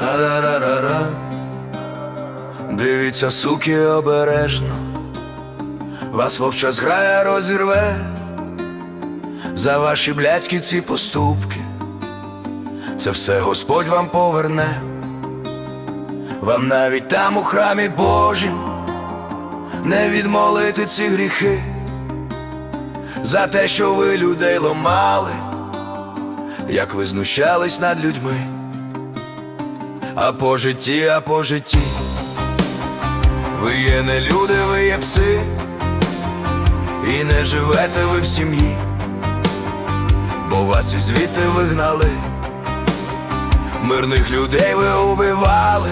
Га-ра-ра-ра-ра Дивіться, суки, обережно, вас вовча зграя розірве за ваші блядські ці поступки, це все Господь вам поверне, вам навіть там у храмі Божім не відмолити ці гріхи за те, що ви людей ломали як ви знущались над людьми, а по житті, а по житті. Ви є не люди, ви є пси, і не живете ви в сім'ї, бо вас і звідти вигнали, мирних людей ви убивали,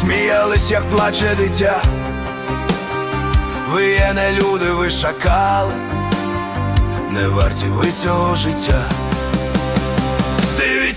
сміялись, як плаче дитя. Ви є не люди, ви шакали, не варті ви цього життя.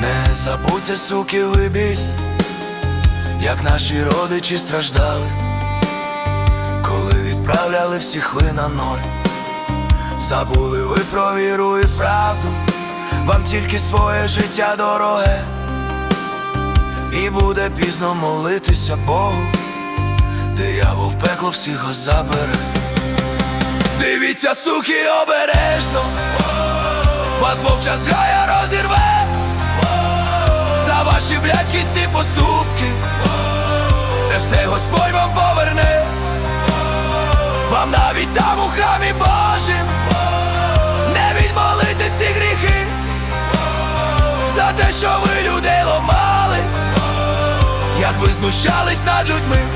Не забудьте, суки, ви біль, як наші родичі страждали коли відправляли всіх ви на ноль, забули ви про віру і правду, вам тільки своє життя дороге, і буде пізно молитися Богу, диявол в пекло всіх забере. Дивіться, суки, обережно, вас вовча зграя розірве, там у храмі Божим не відмолити ці гріхи. За те, що ви людей ломали, як ви знущались над людьми.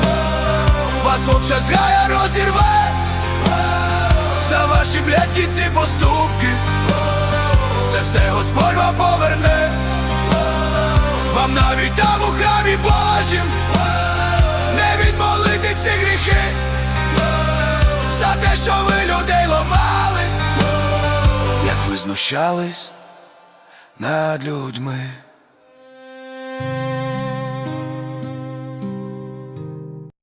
вас зграя розірве. За ваші блядські ці поступки. Це все Господь вам поверне, вам навіть там у храмі Божім. Не відмолити ці гріхи, за те, що ви людей ломали, як ви знущались над людьми.